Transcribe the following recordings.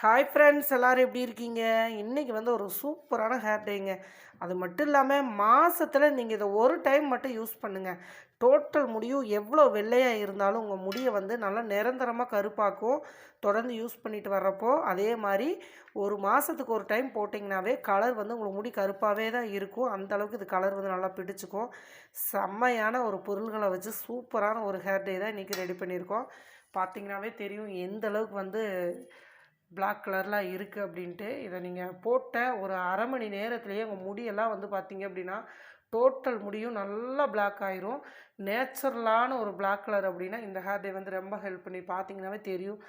Hi friends எல்லோரும் எப்படி இருக்கீங்க? இன்றைக்கி வந்து ஒரு சூப்பரான ஹேர் டேங்க அது மட்டும் இல்லாமல் மாதத்தில் நீங்கள் இதை ஒரு டைம் மட்டும் யூஸ் பண்ணுங்கள் டோட்டல் முடியும் எவ்வளோ வெள்ளையாக இருந்தாலும் உங்கள் முடியை வந்து நல்லா நிரந்தரமாக கருப்பாக்கும். தொடர்ந்து யூஸ் பண்ணிட்டு வர்றப்போ அதே மாதிரி ஒரு மாதத்துக்கு ஒரு டைம் போட்டிங்கனாவே கலர் வந்து உங்களுக்கு முடி கருப்பாகவே தான் இருக்கும். அந்த அளவுக்கு இது கலர் வந்து நல்லா பிடிச்சிக்கும். செம்மையான ஒரு பொருள்களை வச்சு சூப்பரான ஒரு ஹேர் டே தான் இன்றைக்கி ரெடி பண்ணியிருக்கோம். பார்த்திங்கனாவே தெரியும் எந்த அளவுக்கு வந்து பிளாக் கலரில் இருக்குது அப்படின்ட்டு இதை நீங்கள் போட்ட ஒரு அரை மணி நேரத்துலேயே உங்கள் முடியெல்லாம் வந்து பார்த்தீங்க அப்படின்னா டோட்டல் முடியும் நல்லா பிளாக் ஆயிரும். நேச்சுரலான ஒரு பிளாக் கலர் அப்படின்னா இந்த ஹேர் டே வந்து ரொம்ப ஹெல்ப் பண்ணி பார்த்தீங்கன்னாவே தெரியும்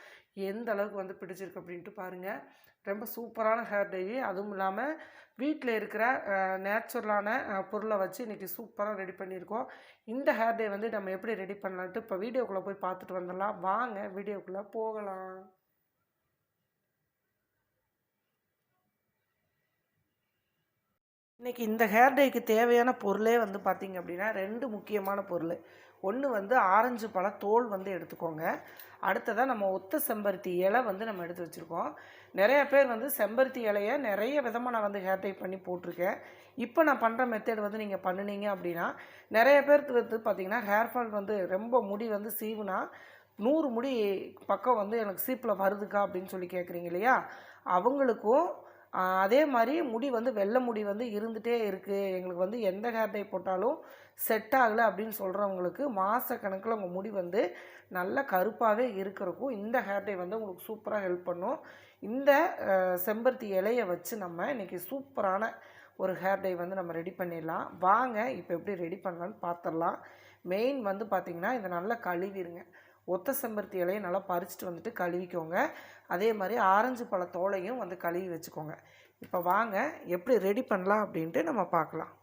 எந்த அளவுக்கு வந்து பிடிச்சிருக்கு அப்படின்ட்டு பாருங்கள் ரொம்ப சூப்பரான ஹேர் டே அதுவும் இல்லாமல் வீட்டில் இருக்கிற நேச்சுரலான பொருளை வச்சு இன்றைக்கி சூப்பராக ரெடி பண்ணியிருக்கோம். இந்த ஹேர் டே வந்து நம்ம எப்படி ரெடி பண்ணலான்ட்டு இப்போ வீடியோக்குள்ளே போய் பார்த்துட்டு வந்துடலாம். வாங்க வீடியோக்குள்ளே போகலாம். இன்றைக்கி இந்த ஹேர் டேக்கு தேவையான பொருளே வந்து பார்த்திங்க அப்படின்னா ரெண்டு முக்கியமான பொருள். ஒன்று வந்து ஆரஞ்சு பழ தோல் வந்து எடுத்துக்கோங்க. அடுத்ததாக நம்ம ஒத்த செம்பருத்தி இலை வந்து நம்ம எடுத்து வச்சுருக்கோம். நிறைய பேர் வந்து செம்பருத்தி இலையை நிறைய விதமாக நான் வந்து ஹேர் டை பண்ணி போட்டிருக்கேன். இப்போ நான் பண்ணுற மெத்தேட் வந்து நீங்கள் பண்ணினீங்க அப்படின்னா நிறைய பேருக்கு வந்து பார்த்திங்கன்னா ஹேர் ஃபால் வந்து ரொம்ப முடி வந்து சீவுனா நூறு முடி பக்கம் வந்து எனக்கு சீப்பில் வருதுக்கா அப்படின்னு சொல்லி கேட்குறீங்க இல்லையா? அவங்களுக்கும் அதே மாதிரி முடி வந்து வெள்ளை முடி வந்து இருந்துகிட்டே இருக்குது எங்களுக்கு வந்து எந்த ஹேர் டை போட்டாலும் செட் ஆகலை அப்படின்னு சொல்கிறவங்களுக்கு மாத கணக்கில் உங்கள் முடி வந்து நல்ல கருப்பாகவே இருக்கிறக்கும் இந்த ஹேர் டை வந்து உங்களுக்கு சூப்பராக ஹெல்ப் பண்ணும். இந்த செம்பருத்தி இலையை வச்சு நம்ம இன்றைக்கி சூப்பரான ஒரு ஹேர் டை வந்து நம்ம ரெடி பண்ணிடலாம். வாங்க இப்போ எப்படி ரெடி பண்ணலான்னு பார்த்துடலாம் மெயின் வந்து பார்த்திங்கன்னா இதை நல்லா கழுவிடுங்க ஒத்த செம்பருத்தி இலையை நல்லா பறிச்சுட்டு வந்துட்டு கழுவிக்கோங்க. அதே மாதிரி ஆரஞ்சு பழ தோலையும் வந்து கழுவி வச்சுக்கோங்க. இப்போ வாங்க எப்படி ரெடி பண்ணலாம் அப்படின்ட்டு நம்ம பார்க்கலாம்.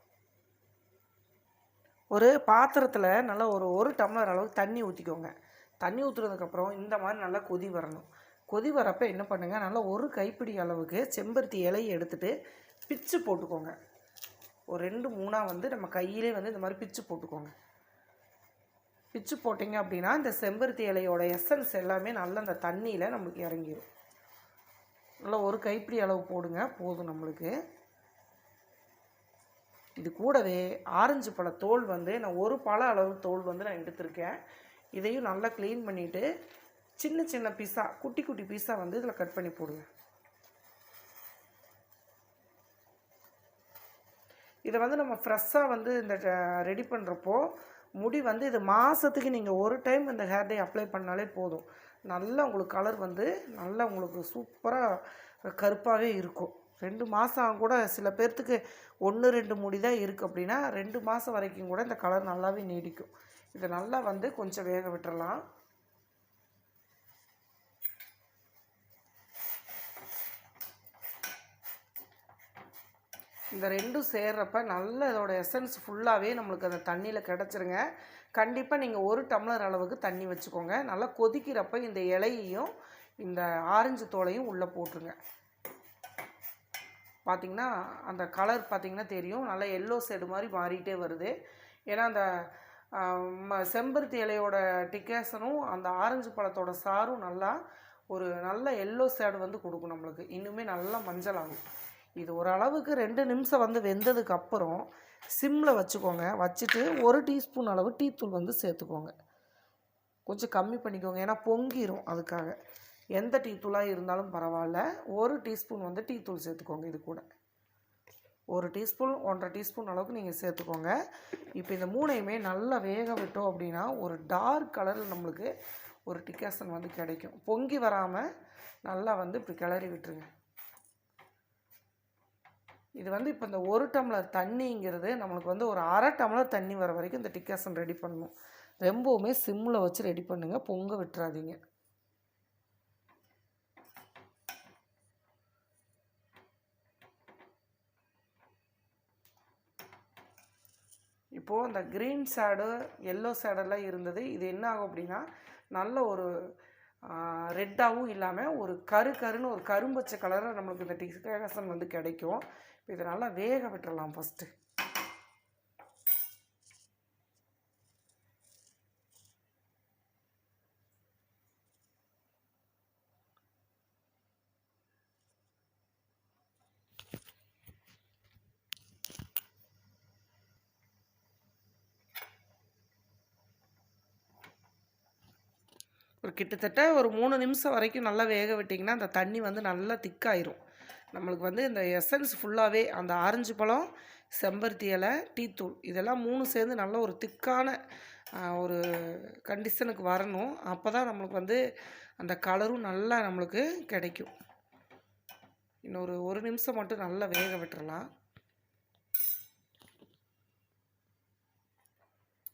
ஒரு பாத்திரத்தில் நல்லா ஒரு ஒரு டம்ளர் அளவுக்கு தண்ணி ஊற்றிக்கோங்க தண்ணி ஊற்றுறதுக்கப்புறம் இந்த மாதிரி நல்லா கொதி வரணும். கொதி வரப்போ என்ன பண்ணுங்கள் நல்லா ஒரு கைப்பிடி அளவுக்கு செம்பருத்தி இலையை எடுத்துகிட்டு பிச்சு போட்டுக்கோங்க. ஒரு ரெண்டு மூணாக வந்து நம்ம கையிலே வந்து இந்த மாதிரி பிச்சு போட்டுக்கோங்க. பிச்சு போட்டிங்க அப்படின்னா இந்த செம்பருத்தி இலையோட எசன்ஸ் எல்லாமே நல்லா அந்த தண்ணியில் நம்மளுக்கு இறங்கிடும் நல்லா ஒரு கைப்பிடி அளவு போடுங்க போதும் நம்மளுக்கு. இது கூடவே ஆரஞ்சு பழ தோல் வந்து நான் ஒரு பழ அளவு தோல் வந்து நான் எடுத்திருக்கேன். இதையும் நல்லா க்ளீன் பண்ணிவிட்டு சின்ன சின்ன பீஸாக குட்டி குட்டி பீஸாக வந்து இதில் கட் பண்ணி போடுங்க. இதை வந்து நம்ம ஃப்ரெஷ்ஷாக வந்து இந்த ரெடி பண்ணுறப்போ முடி வந்து இது மாதத்துக்கு நீங்கள் ஒரு டைம் இந்த ஹேர் டே அப்ளை பண்ணாலே போதும். நல்லா உங்களுக்கு கலர் வந்து நல்லா உங்களுக்கு சூப்பராக கருப்பாகவே இருக்கும். ரெண்டு மாதம் கூட சில பேர்த்துக்கு ஒன்று ரெண்டு முடி தான் இருக்குது அப்படின்னா ரெண்டு மாதம் வரைக்கும் கூட இந்த கலர் நல்லாவே நீடிக்கும். இதை நல்லா வந்து கொஞ்சம் வேக விட்டுறலாம். இந்த ரெண்டும் சேர்றப்ப நல்ல இதோட எசன்ஸ் ஃபுல்லாகவே நம்மளுக்கு அந்த தண்ணியில் கிடச்சிருங்க. கண்டிப்பாக நீங்கள் ஒரு டம்ளர் அளவுக்கு தண்ணி வச்சுக்கோங்க. நல்லா கொதிக்கிறப்ப இந்த இலையையும் இந்த ஆரஞ்சு தோலையும் உள்ளே போட்டுருங்க. பார்த்திங்கன்னா அந்த கலர் பார்த்திங்கன்னா தெரியும். நல்லா எல்லோ சைடு மாதிரி மாறிட்டே வருது. ஏன்னா அந்த செம்பருத்தி இலையோட டிக்கேசனும் அந்த ஆரஞ்சு பழத்தோட சாரும் நல்லா ஒரு நல்ல எல்லோ சேடு வந்து கொடுக்கும் நம்மளுக்கு. இன்னுமே நல்லா மஞ்சள் ஆகும். இது ஓரளவுக்கு ரெண்டு நிமிஷம் வந்து வெந்ததுக்கப்புறம் சிம்மில் வச்சுக்கோங்க. வச்சுட்டு ஒரு டீஸ்பூன் அளவு டீத்தூள் வந்து சேர்த்துக்கோங்க. கொஞ்சம் கம்மி பண்ணிக்கோங்க. ஏன்னா பொங்கிரும் அதுக்காக. எந்த டீத்தூளாக இருந்தாலும் பரவாயில்ல. ஒரு டீஸ்பூன் வந்து டீத்தூள் சேர்த்துக்கோங்க இது கூட. ஒரு டீஸ்பூன் ஒன்றரை டீஸ்பூன் அளவுக்கு நீங்கள் சேர்த்துக்கோங்க. இப்போ இந்த மூணையுமே நல்லா வேக விட்டோம் அப்படின்னா ஒரு டார்க் கலரில் நம்மளுக்கு ஒரு டிக்காசன் வந்து கிடைக்கும். பொங்கி வராமல் நல்லா வந்து இப்படி கிளறி விட்டுருங்க. இது வந்து இப்போ இந்த ஒரு டம்ளர் தண்ணிங்கிறது நம்மளுக்கு வந்து ஒரு அரை டம்ளர் தண்ணி வர வரைக்கும் இந்த டிக்காசன் ரெடி பண்ணணும். ரொம்பவுமே சிம்மில் வச்சு ரெடி பண்ணுங்கள் பொங்க விட்டுறாதீங்க. இப்போது இந்த க்ரீன் சேடு எல்லோ சேடெல்லாம் இருந்தது. இது என்ன ஆகும் அப்படின்னா நல்ல ஒரு ரெட்டாகவும் இல்லாமல் ஒரு கரு கருன்னு ஒரு கரும்பச்சை கலரில் நம்மளுக்கு இந்த டிஸ்கஷன் வந்து கிடைக்கும். இப்போ நல்லா வேக விட்டுறலாம் ஃபஸ்ட்டு ஒரு கிட்டத்தட்ட ஒரு மூணு நிமிஷம் வரைக்கும் நல்லா வேக விட்டிங்கன்னா அந்த தண்ணி வந்து நல்லா திக்காயிரும் நம்மளுக்கு வந்து இந்த எசன்ஸ் ஃபுல்லாகவே அந்த ஆரஞ்சு பழம் செம்பருத்தி இலை டீத்தூள் இதெல்லாம் மூணு சேர்ந்து நல்ல ஒரு திக்கான ஒரு கண்டிஷனுக்கு வரணும். அப்போ தான் நம்மளுக்கு வந்து அந்த கலரும் நல்லா நம்மளுக்கு கிடைக்கும். இன்னொரு ஒரு நிமிஷம் மட்டும் நல்லா வேக விட்டுறலாம்.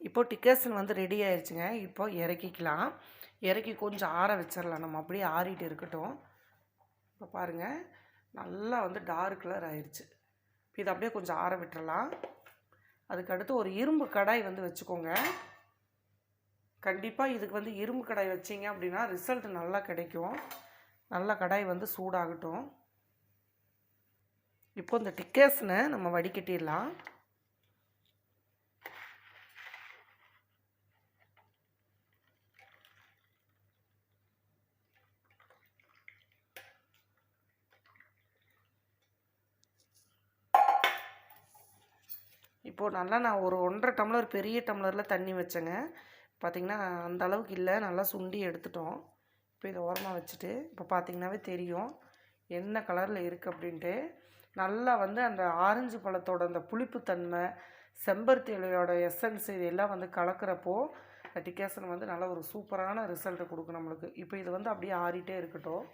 இப்போ டிக்கேசன் வந்து ரெடி ஆயிடுச்சுங்க இப்போ இறக்கிக்கலாம். இறக்கி கொஞ்சம் ஆற வச்சிடலாம் நம்ம அப்படியே ஆறிட்டு இருக்கட்டும். இப்போ பாருங்கள் நல்லா வந்து டார்க் கலர் ஆயிடுச்சு இப்போ இதை அப்படியே கொஞ்சம் ஆற விட்டுறலாம். அதுக்கடுத்து ஒரு இரும்பு கடாய் வந்து வச்சுக்கோங்க. கண்டிப்பாக இதுக்கு வந்து இரும்பு கடாய் வச்சிங்க அப்படின்னா ரிசல்ட் நல்லா கிடைக்கும். நல்லா கடாய் வந்து சூடாகட்டும். இப்போ இந்த டிக்கேஸ்னை நம்ம வடிகட்டிடலாம். இப்போது நல்லா நான் ஒரு ஒன்றரை டம்ளர் பெரிய டம்ளரில் தண்ணி வச்சேங்க. பார்த்திங்கன்னா அந்த அளவுக்கு இல்லை. நல்லா சுண்டி எடுத்துட்டோம். இப்போ இதை ஓரமாக வச்சுட்டு இப்போ பார்த்திங்கனாவே தெரியும் என்ன கலரில் இருக்குது அப்படின்ட்டு. நல்லா வந்து அந்த ஆரஞ்சு பழத்தோட அந்த புளிப்புத்தன்மை செம்பருத்தி இலையோட எசன்ஸ் இது எல்லாம் வந்து கலக்கிறப்போ டிகேசன் வந்து நல்ல ஒரு சூப்பரான ரிசல்ட்டை கொடுக்கும் நம்மளுக்கு. இப்போ இது வந்து அப்படியே ஆறிட்டே இருக்கட்டும்.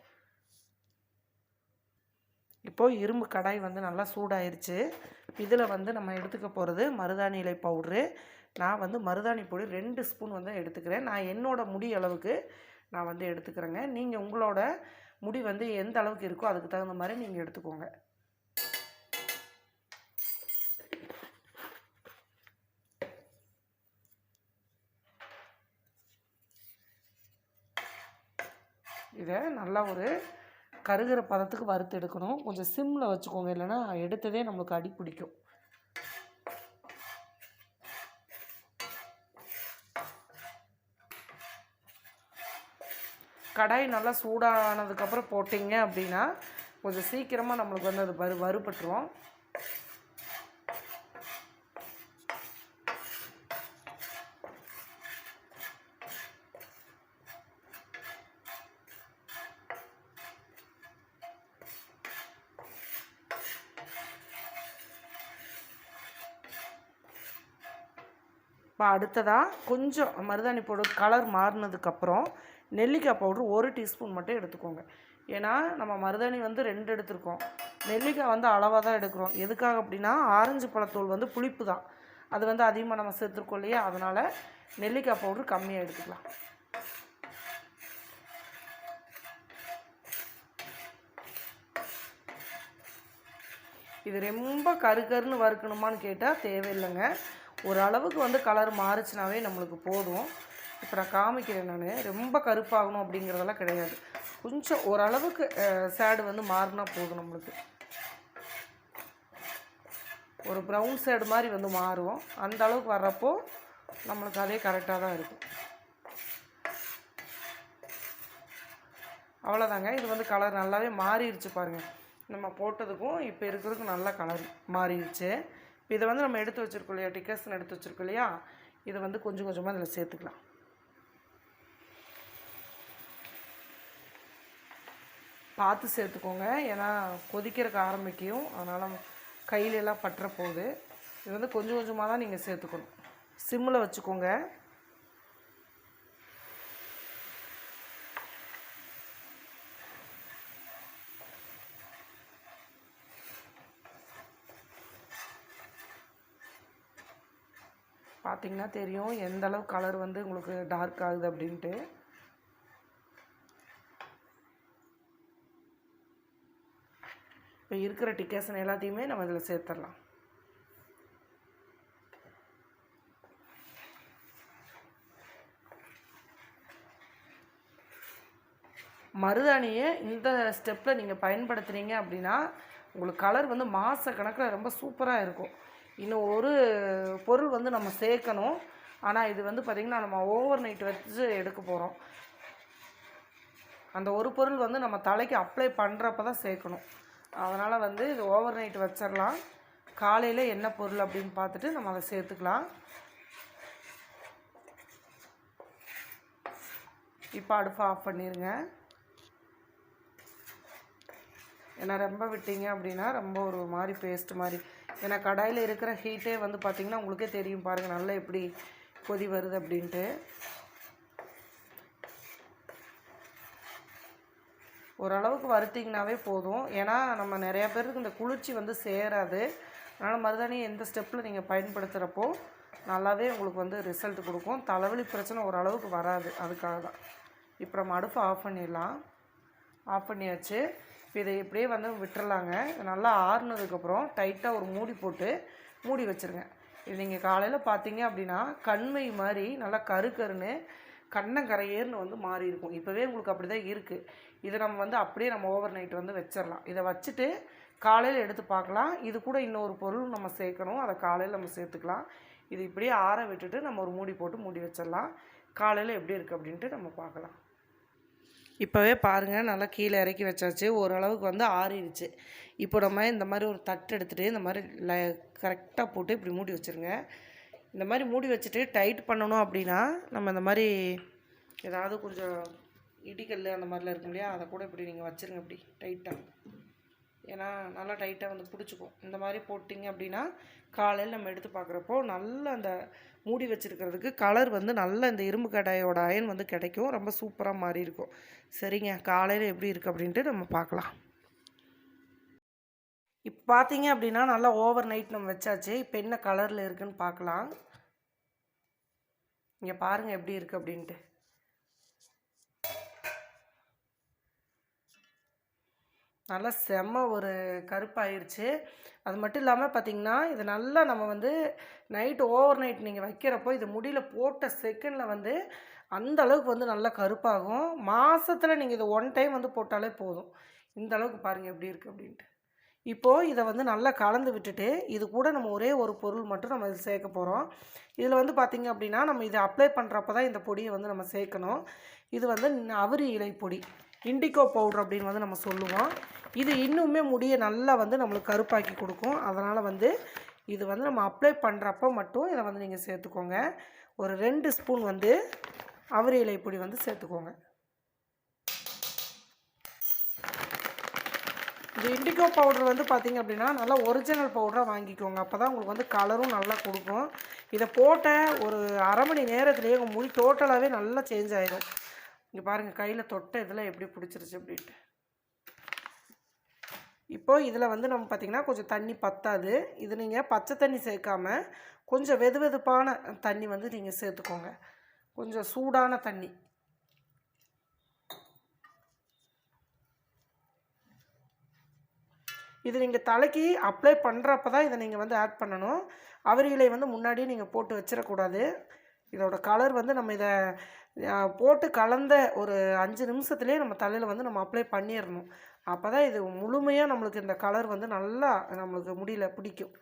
இப்போது இரும்பு கடாய் வந்து நல்லா சூடாயிருச்சு. இதில் வந்து நம்ம எடுத்துக்க போகிறது மருதாணி இலை பவுட்ரு. நான் வந்து மருதாணி பொடி ரெண்டு ஸ்பூன் வந்து எடுத்துக்கிறேன். நான் என்னோடய முடி அளவுக்கு நான் வந்து எடுத்துக்கிறேங்க. நீங்கள் உங்களோட முடி வந்து எந்த அளவுக்கு இருக்கோ அதுக்கு தகுந்த மாதிரி நீங்கள் எடுத்துக்கோங்க. இதை நல்லா ஒரு கருகிற பதத்துக்கு வறுத்து எடுக்கணும். கொஞ்சம் சிம்மில் வச்சுக்கோங்க. இல்லைன்னா எடுத்ததே நம்மளுக்கு அடி பிடிக்கும். கடாய் நல்லா சூடானதுக்கப்புறம் போட்டிங்க அப்படின்னா கொஞ்சம் சீக்கிரமாக நம்மளுக்கு வந்து அது வறு வறுபட்டுருவோம் இப்போ அடுத்ததாக கொஞ்சம் மருதாணி பவுடர் கலர் மாறினதுக்கப்புறம் நெல்லிக்காய் பவுட்ரு ஒரு டீஸ்பூன் மட்டும் எடுத்துக்கோங்க. ஏன்னா நம்ம மருதாணி வந்து ரெண்டு எடுத்திருக்கோம். நெல்லிக்காய் வந்து அளவாக தான் எடுக்கிறோம். எதுக்காக அப்படின்னா ஆரஞ்சு பழத்தூள் வந்து புளிப்பு தான். அது வந்து அதிகமாக நம்ம சேர்த்துருக்கோம் இல்லையா? அதனால் நெல்லிக்காய் பவுட்ரு கம்மியாக எடுத்துக்கலாம். இது ரொம்ப கரு கருன்னு வறுக்கணுமான்னு கேட்டால் தேவையில்லைங்க. ஓரளவுக்கு வந்து கலர் மாறுச்சுனாவே நம்மளுக்கு போதும். இப்போ நான் காமிக்கிறேன் நான். ரொம்ப கருப்பாகணும் அப்படிங்கிறதெல்லாம் கிடையாது. கொஞ்சம் ஓரளவுக்கு சேடு வந்து மாறினா போதும் நம்மளுக்கு. ஒரு ப்ரௌன் சேடு மாதிரி வந்து மாறும். அந்த அளவுக்கு வர்றப்போ நம்மளுக்கு அதே கரெக்டாக தான் இருக்கும். அவ்வளோதாங்க இது வந்து கலர் நல்லாவே மாறிடுச்சு பாருங்கள் நம்ம போட்டதுக்கும் இப்போ இருக்கிறதுக்கும் நல்லா கலர் மாறிடுச்சு இதை வந்து நம்ம எடுத்து வச்சுருக்கோம் இல்லையா? டிக்கர்ஸ்னு எடுத்து வச்சுருக்கோம் இல்லையா? இதை வந்து கொஞ்சம் கொஞ்சமாக அதில் சேர்த்துக்கலாம். பார்த்து சேர்த்துக்கோங்க. ஏன்னா கொதிக்கிறதுக்கு ஆரம்பிக்கும். அதனால் கையிலெல்லாம் பட்டுற போகுது இது வந்து கொஞ்சம் கொஞ்சமாக தான் நீங்கள் சேர்த்துக்கணும். சிம்மில் வச்சுக்கோங்க. பார்த்திங்கன்னா தெரியும் எந்த அளவு கலர் வந்து உங்களுக்கு டார்க் ஆகுது அப்படின்ட்டு. இப்போ இருக்கிற டிக்கேஷன் எல்லாத்தையுமே நம்ம இதில் சேர்த்துடலாம். மருதாணியை இந்த ஸ்டெப்பில் நீங்கள் பயன்படுத்துகிறீங்க அப்படின்னா உங்களுக்கு கலர் வந்து மாத கணக்கில் ரொம்ப சூப்பராக இருக்கும். இன்னும் ஒரு பொருள் வந்து நம்ம சேர்க்கணும். ஆனால் இது வந்து பார்த்திங்கன்னா நம்ம ஓவர் நைட் வச்சு எடுக்க போகிறோம் அந்த ஒரு பொருள் வந்து நம்ம தலைக்கு அப்ளை பண்ணுறப்ப தான் சேர்க்கணும். அதனால் வந்து இது ஓவர் நைட் வச்சிடலாம். காலையில் என்ன பொருள் அப்படின்னு பார்த்துட்டு நம்ம அதை சேர்த்துக்கலாம். இப்போ அடுப்பை ஆஃப் பண்ணிடுங்க ஏன்னா ரொம்ப விட்டீங்க அப்படின்னா ரொம்ப ஒரு மாதிரி பேஸ்ட் மாதிரி ஏன்னா கடாயில் இருக்கிற ஹீட்டே வந்து பார்த்திங்கன்னா உங்களுக்கே தெரியும் பாருங்கள் நல்லா எப்படி கொதி வருது அப்படின்ட்டு. ஓரளவுக்கு வறுத்திங்கனாவே போதும். ஏன்னா நம்ம நிறையா பேருக்கு இந்த குளிர்ச்சி வந்து சேராது. அதனால் மருதாணி எந்த ஸ்டெப்பில் நீங்கள் பயன்படுத்துகிறப்போ நல்லாவே உங்களுக்கு வந்து ரிசல்ட் கொடுக்கும். தலைவலி பிரச்சனை ஓரளவுக்கு வராது. அதுக்காக தான். இப்போ நம்ம அடுப்பு ஆஃப் பண்ணிடலாம். ஆஃப் பண்ணியாச்சு. இப்போ இதை இப்படியே வந்து விட்டுறலாங்க. நல்லா ஆறுனதுக்கப்புறம் டைட்டாக ஒரு மூடி போட்டு மூடி வச்சுருங்க. இது நீங்கள் காலையில் பார்த்தீங்க அப்படின்னா கண்மை மாதிரி நல்லா கரு கருன்னு கண்ணங்கரையேர்னு வந்து மாறி இருக்கும். இப்போவே உங்களுக்கு அப்படி தான் இருக்குது இதை நம்ம வந்து அப்படியே நம்ம ஓவர் நைட் வந்து வச்சிடலாம். இதை வச்சுட்டு காலையில் எடுத்து பார்க்கலாம். இது கூட இன்னொரு பொருள் நம்ம சேர்க்கணும். அதை காலையில் நம்ம சேர்த்துக்கலாம். இது இப்படியே ஆற விட்டுட்டு நம்ம ஒரு மூடி போட்டு மூடி வச்சிடலாம். காலையில் எப்படி இருக்குது அப்படின்ட்டு நம்ம பார்க்கலாம். இப்போவே பாருங்கள் நல்லா கீழே இறக்கி வச்சாச்சு. ஓரளவுக்கு வந்து ஆறிடுச்சு. இப்போ நம்ம இந்த மாதிரி ஒரு தட்டு எடுத்துகிட்டு இந்த மாதிரி ல கரெக்டாக போட்டு இப்படி மூடி வச்சுருங்க. இந்த மாதிரி மூடி வச்சுட்டு டைட் பண்ணணும் அப்படின்னா நம்ம இந்த மாதிரி ஏதாவது கொஞ்சம் இடிக்கல் அந்த மாதிரிலாம் இருக்கும் இல்லையா? அதை கூட இப்படி நீங்கள் வச்சுருங்க இப்படி டைட்டாக ஏன்னா நல்லா டைட்டாக வந்து பிடிச்சிக்கும். இந்த மாதிரி போட்டிங்க அப்படின்னா காலையில் நம்ம எடுத்து பார்க்குறப்போ நல்ல அந்த மூடி வச்சுருக்கிறதுக்கு கலர் வந்து நல்ல இந்த இரும்பு கடாயோட அயன் வந்து கிடைக்கும். ரொம்ப சூப்பராக மாறி இருக்கும். சரிங்க காலையில் எப்படி இருக்குது அப்படின்ட்டு நம்ம பார்க்கலாம். இப்போ பார்த்தீங்க அப்படின்னா நல்லா ஓவர் நைட் நம்ம வச்சாச்சு. இப்போ என்ன கலரில் இருக்குன்னு பார்க்கலாம். இங்கே பாருங்கள் எப்படி இருக்குது அப்படின்ட்டு. நல்லா செம்ம ஒரு கருப்பாயிருச்சு. அது மட்டும் இல்லாமல் பார்த்தீங்கன்னா இது நல்லா நம்ம வந்து நைட்டு ஓவர் நைட் நீங்கள் வைக்கிறப்போ இது முடியில் போட்ட செகண்டில் வந்து அந்த அளவுக்கு வந்து நல்லா கருப்பாகும். மாதத்தில் நீங்கள் இது ஒன் டைம் வந்து போட்டாலே போதும். இந்த அளவுக்கு பாருங்கள் எப்படி இருக்குது அப்படின்ட்டு. இப்போது இதை வந்து நல்லா கலந்து விட்டுட்டு இது கூட நம்ம ஒரே ஒரு பொருள் மட்டும் நம்ம இதில் சேர்க்க போகிறோம் இதில் வந்து பார்த்திங்க அப்படின்னா நம்ம இதை அப்ளை பண்ணுறப்ப தான் இந்த பொடியை வந்து நம்ம சேர்க்கணும். இது வந்து அவரி இலை பொடி. இண்டிகோ பவுடர் அப்படின்னு வந்து நம்ம சொல்லுவோம். இது இன்னுமே முடியை நல்லா வந்து நம்மளுக்கு கருப்பாக்கி கொடுக்கும். அதனால் வந்து இது வந்து நம்ம அப்ளை பண்ணுறப்ப மட்டும் இதை வந்து நீங்கள் சேர்த்துக்கோங்க. ஒரு ரெண்டு ஸ்பூன் வந்து அவரி இலை பொடி வந்து சேர்த்துக்கோங்க. இந்த இண்டிகோ பவுடர் வந்து பார்த்திங்க அப்படின்னா நல்லா ஒரிஜினல் பவுடராக வாங்கிக்கோங்க. அப்போ தான் உங்களுக்கு வந்து கலரும் நல்லா கொடுக்கும். இதை போட்ட ஒரு அரை மணி நேரத்துலேயே உங்கள் முடி டோட்டலாகவே நல்லா சேஞ்ச் ஆகிடும் இங்கே பாருங்கள் கையில் தொட்ட இதில் எப்படி பிடிச்சிருச்சு அப்படின்ட்டு. இப்போது இதில் வந்து நம்ம பார்த்திங்கன்னா கொஞ்சம் தண்ணி பத்தாது. இது நீங்கள் பச்சை தண்ணி சேர்க்காம கொஞ்சம் வெது வெதுப்பான தண்ணி வந்து நீங்கள் சேர்த்துக்கோங்க. கொஞ்சம் சூடான தண்ணி. இது நீங்கள் தலைக்கு அப்ளை பண்ணுறப்ப தான் இதை நீங்கள் வந்து ஆட் பண்ணணும். அவரிகளை வந்து முன்னாடியே நீங்கள் போட்டு வச்சிடக்கூடாது. இதோட கலர் வந்து நம்ம இதை போட்டு கலந்த ஒரு அஞ்சு நிமிஷத்துலேயே நம்ம தலையில் வந்து நம்ம அப்ளை பண்ணிடணும் அப்போ தான் இது முழுமையாக நம்மளுக்கு இந்த கலர் வந்து நல்லா நம்மளுக்கு முடியல பிடிக்கும்.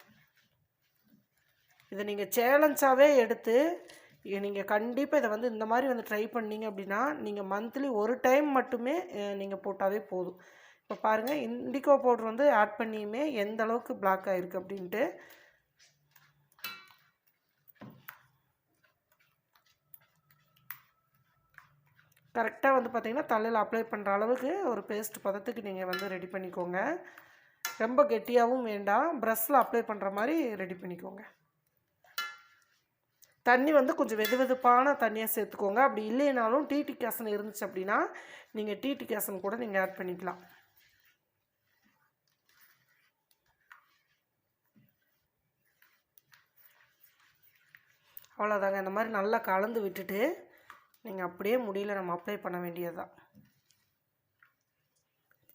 இதை நீங்கள் சேலஞ்சாகவே எடுத்து நீங்கள் கண்டிப்பாக இதை வந்து இந்த மாதிரி வந்து ட்ரை பண்ணீங்க அப்படின்னா நீங்கள் மந்த்லி ஒரு டைம் மட்டுமே நீங்கள் போட்டாவே போதும். இப்போ பாருங்கள் இண்டிகோ பவுடர் வந்து ஆட் பண்ணியுமே எந்த அளவுக்கு பிளாக் ஆகிருக்கு அப்படின்ட்டு கரெக்டாக வந்து பார்த்திங்கன்னா தலையில் அப்ளை பண்ணுற அளவுக்கு ஒரு பேஸ்ட் பதத்துக்கு நீங்கள் வந்து ரெடி பண்ணிக்கோங்க. ரொம்ப கெட்டியாகவும் வேண்டாம். ப்ரெஷ்ஷில் அப்ளை பண்ணுற மாதிரி ரெடி பண்ணிக்கோங்க. தண்ணி வந்து கொஞ்சம் வெது வெதுப்பான தண்ணியாக சேர்த்துக்கோங்க. அப்படி இல்லைனாலும் டிடி கேசன் இருந்துச்சு அப்படின்னா நீங்கள் டிடி கேசன் கூட நீங்கள் ஆட் பண்ணிக்கலாம். அவ்வளோதாங்க இந்த மாதிரி நல்லா கலந்து விட்டுட்டு நீங்கள் அப்படியே முடியல நம்ம அப்ளை பண்ண வேண்டியது தான்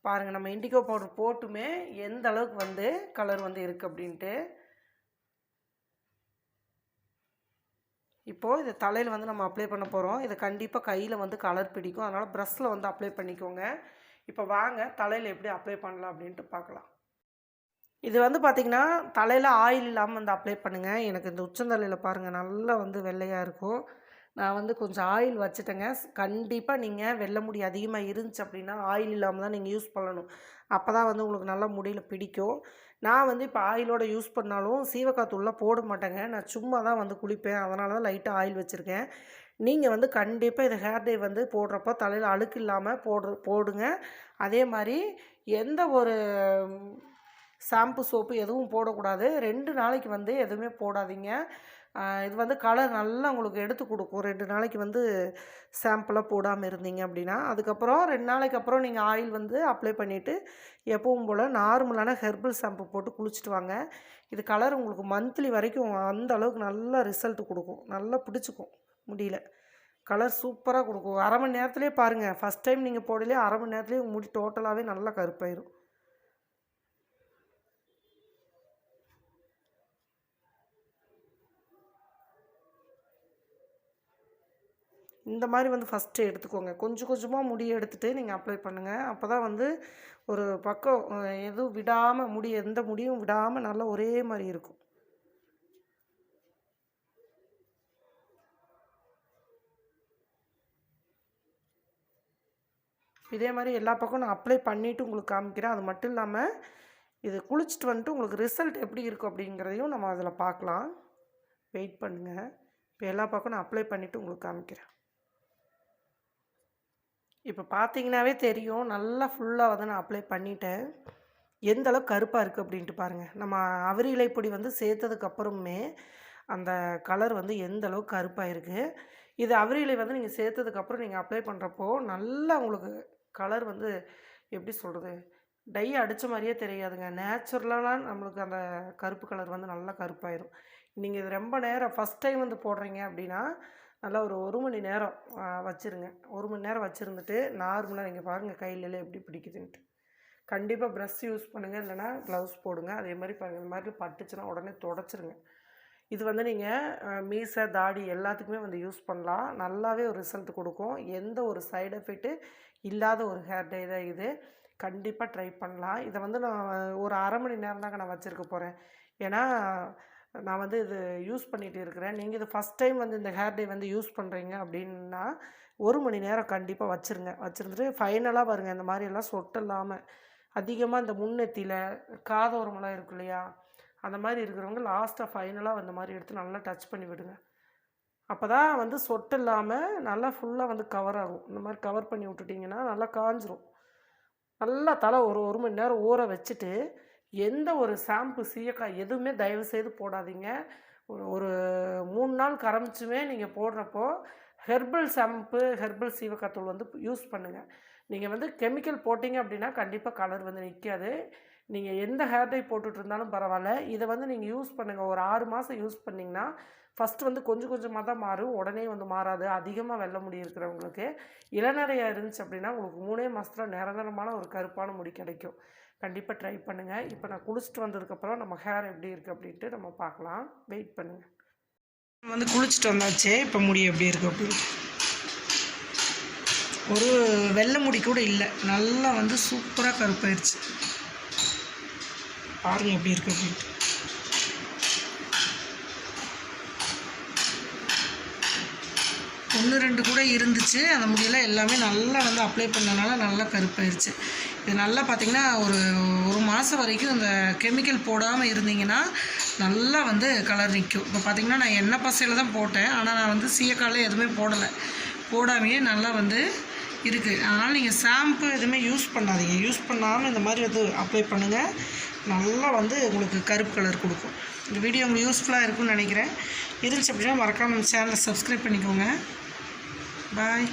பாருங்கள் நம்ம இண்டிகோ பவுடர் போட்டுமே எந்த அளவுக்கு வந்து கலர் வந்து இருக்குது அப்படின்ட்டு. இப்போது இது தலையில் வந்து நம்ம அப்ளை பண்ண போகிறோம் இதை கண்டிப்பாக கையில் வந்து கலர் பிடிக்கும். அதனால் ப்ரஷ்ஷில் வந்து அப்ளை பண்ணிக்கோங்க. இப்போ வாங்க தலையில் எப்படி அப்ளை பண்ணலாம் அப்படின்ட்டு பார்க்கலாம். இது வந்து பார்த்திங்கன்னா தலையில் ஆயில் இல்லாமல் வந்து அப்ளை பண்ணுங்கள் எனக்கு இந்த உச்சந்தலையில் பாருங்கள் நல்லா வந்து வெள்ளையாக இருக்கும். நான் வந்து கொஞ்சம் ஆயில் வச்சுட்டேங்க. கண்டிப்பாக நீங்கள் வெள்ளை முடி அதிகமாக இருந்துச்சு அப்படின்னா ஆயில் இல்லாமல் தான் நீங்கள் யூஸ் பண்ணணும். அப்போ தான் வந்து உங்களுக்கு நல்லா முடியில் பிடிக்கும். நான் வந்து இப்போ ஆயிலோட யூஸ் பண்ணாலும் சீவக்காத்தூள்லாம் போட மாட்டேங்க. நான் சும்மா தான் வந்து குளிப்பேன். அதனால தான் லைட்டாக ஆயில் வச்சுருக்கேன். நீங்கள் வந்து கண்டிப்பாக இந்த ஹேர் டே வந்து போடுறப்போ தலையில் அழுக்கு இல்லாமல் போடுற போடுங்க. அதே மாதிரி எந்த ஒரு ஷாம்பு சோப்பு எதுவும் போடக்கூடாது. ரெண்டு நாளைக்கு வந்து எதுவுமே போடாதீங்க. இது வந்து கலர் நல்லா உங்களுக்கு எடுத்து கொடுக்கும். ரெண்டு நாளைக்கு வந்து சாம்பிளாக போடாமல் இருந்தீங்க அப்படின்னா அதுக்கப்புறம் ரெண்டு நாளைக்கு அப்புறம் நீங்கள் ஆயில் வந்து அப்ளை பண்ணிவிட்டு எப்பவும் போல் நார்மலான ஹெர்பல் ஷாம்பு போட்டு குளிச்சுட்டு வாங்க. இது கலர் உங்களுக்கு மந்த்லி வரைக்கும் அந்த அளவுக்கு நல்லா ரிசல்ட் கொடுக்கும். நல்லா பிடிச்சிக்கும் முடியல. கலர் சூப்பராக கொடுக்கும். அரை மணி நேரத்துலேயே பாருங்கள் ஃபஸ்ட் டைம் நீங்கள் போடலையே அரை மணி நேரத்துலேயே முடி டோட்டலாகவே நல்லா கருப்பாயிரும். இந்த மாதிரி வந்து ஃபஸ்ட்டு எடுத்துக்கோங்க. கொஞ்சம் கொஞ்சமாக முடியை எடுத்துகிட்டு நீங்கள் அப்ளை பண்ணுங்கள் அப்போ தான் வந்து ஒரு பக்கம் எதுவும் விடாமல் முடி எந்த முடியும் விடாமல் நல்லா ஒரே மாதிரி இருக்கும். இதே மாதிரி எல்லா பக்கம் நான் அப்ளை பண்ணிவிட்டு உங்களுக்கு காமிக்கிறேன். அது மட்டும் இல்லாமல் இது குளிச்சுட்டு வந்துட்டு உங்களுக்கு ரிசல்ட் எப்படி இருக்கும் அப்படிங்கிறதையும் நம்ம அதில் பார்க்கலாம். வெயிட் பண்ணுங்கள் இப்போ எல்லா பக்கம் நான் அப்ளை பண்ணிவிட்டு உங்களுக்கு காமிக்கிறேன். இப்போ பார்த்தீங்கன்னாவே தெரியும். நல்லா ஃபுல்லாக வந்து நான் அப்ளை பண்ணிட்டேன். எந்த அளவு கருப்பாக இருக்குது அப்படின்ட்டு பாருங்கள் நம்ம அவரி இலைப்பொடி வந்து சேர்த்ததுக்கப்புறமே அந்த கலர் வந்து எந்த அளவுக்கு கருப்பாக இருக்குது இது அவரி இலை வந்து நீங்கள் சேர்த்ததுக்கப்புறம் நீங்கள் அப்ளை பண்ணுறப்போ நல்லா உங்களுக்கு கலர் வந்து எப்படி சொல்கிறது டை அடித்த மாதிரியே தெரியாதுங்க. நேச்சுரலாக நம்மளுக்கு அந்த கருப்பு கலர் வந்து நல்லா கருப்பாயிடும் நீங்கள் இது ரொம்ப நேரம் ஃபஸ்ட் டைம் வந்து போடுறீங்க அப்படின்னா நல்லா ஒரு ஒரு மணி நேரம் வச்சுருங்க வச்சிருங்க. ஒரு மணி நேரம் வச்சுருந்துட்டு நார்மலாக நீங்கள் பாருங்கள் கையிலலாம் எப்படி பிடிக்குதுன்ட்டு. கண்டிப்பாக ப்ரஷ் யூஸ் பண்ணுங்கள் இல்லைனா க்ளவுஸ் போடுங்க. அதே மாதிரி பாருங்கள் இந்த மாதிரி பட்டுச்சுன்னா உடனே தொடச்சிருங்க. இது வந்து நீங்கள் மீசை தாடி எல்லாத்துக்குமே வந்து யூஸ் பண்ணலாம். நல்லாவே ஒரு ரிசல்ட் கொடுக்கும். எந்த ஒரு சைடு எஃபெக்ட்டு இல்லாத ஒரு ஹேர் டே தான் இது. கண்டிப்பாக ட்ரை பண்ணலாம். இதை வந்து நான் ஒரு அரை மணி நேரம் தாங்க நான் வச்சுருக்க போகிறேன் ஏன்னா நான் வந்து இது யூஸ் பண்ணிகிட்டு இருக்கிறேன். நீங்கள் இது ஃபஸ்ட் டைம் வந்து இந்த ஹேர் டே வந்து யூஸ் பண்ணுறீங்க அப்படின்னா ஒரு மணி நேரம் கண்டிப்பாக வச்சுருங்க. வச்சுருந்துட்டு ஃபைனலாக பாருங்கள் இந்த மாதிரி எல்லாம் சொட்டு இல்லாமல் அதிகமாக இந்த முன்னெத்தியில் காதோரமெல்லாம் இருக்கு இல்லையா? அந்த மாதிரி இருக்கிறவங்க லாஸ்ட்டாக ஃபைனலாக அந்த மாதிரி எடுத்து நல்லா டச் பண்ணி விடுங்க. அப்போ தான் வந்து சொட்டு இல்லாமல் நல்லா ஃபுல்லாக வந்து கவர் ஆகும். இந்த மாதிரி கவர் பண்ணி விட்டுட்டிங்கன்னா நல்லா காஞ்சிரும். நல்லா தலை ஒரு ஒரு மணி நேரம் ஊற வச்சுட்டு எந்த ஒரு ஷாம்பு சீயக்காய் எதுவுமே தயவு செய்து போடாதீங்க. ஒரு ஒரு மூணு நாள் கரமிச்சுமே நீங்கள் போடுறப்போ ஹெர்பல் ஷாம்பு ஹெர்பல் சீவக்காய் தூள் வந்து யூஸ் பண்ணுங்கள் நீங்கள் வந்து கெமிக்கல் போட்டிங்க அப்படின்னா கண்டிப்பாக கலர் வந்து நிற்காது நீங்கள் எந்த ஹேர் டை போட்டுட்டு இருந்தாலும் பரவாயில்ல. இதை வந்து நீங்கள் யூஸ் பண்ணுங்கள் ஒரு ஆறு மாதம் யூஸ் பண்ணிங்கன்னா ஃபஸ்ட்டு வந்து கொஞ்சம் கொஞ்சமாக தான் மாறும். உடனே வந்து மாறாது. அதிகமாக வெள்ள முடி இருக்கிறவங்களுக்கு. இளநறையாக இருந்துச்சு அப்படின்னா உங்களுக்கு மூணே மாதத்தில் நிரந்தரமான ஒரு கருப்பான முடி கிடைக்கும். கண்டிப்பாக ட்ரை பண்ணுங்கள் இப்போ நான் குளிச்சுட்டு வந்ததுக்கப்புறம் நம்ம ஹேர் எப்படி இருக்குது அப்படின்ட்டு நம்ம பார்க்கலாம். வெயிட் பண்ணுங்கள் வந்து குளிச்சுட்டு வந்தாச்சு. இப்போ முடி எப்படி இருக்குது அப்படின்ட்டு ஒரு வெள்ளை முடி கூட இல்லை. நல்லா வந்து சூப்பராக கருப்பாயிருச்சு. பாருங்க எப்படி இருக்குது அப்படின்ட்டு. ஒன்று ரெண்டு கூட இருந்துச்சு. அந்த முடியெல்லாம் எல்லாமே நல்லா வந்து அப்ளை பண்ணனால நல்லா கருப்பாயிருச்சு. இது நல்லா பார்த்தீங்கன்னா ஒரு ஒரு மாதம் வரைக்கும் இந்த கெமிக்கல் போடாமல் இருந்தீங்கன்னா நல்லா வந்து கலர் நிற்கும் இப்போ பார்த்தீங்கன்னா நான் எண்ணெய் பசையில் தான் போட்டேன். ஆனால் நான் வந்து சீயக்காலில் எதுவுமே போடலை. போடாமையே நல்லா வந்து இருக்குது அதனால் நீங்கள் ஷாம்பு எதுவுமே யூஸ் பண்ணாதீங்க. யூஸ் பண்ணாமல் இந்த மாதிரி வந்து அப்ளை பண்ணுங்கள் நல்லா வந்து உங்களுக்கு கருப்பு கலர் கொடுக்கும். இந்த வீடியோ உங்களுக்கு யூஸ்ஃபுல்லாக இருக்கும்னு நினைக்கிறேன். இருந்துச்சு அப்படின்னா மறக்காமல் சேனலை சப்ஸ்கிரைப் பண்ணிக்கோங்க. பாய்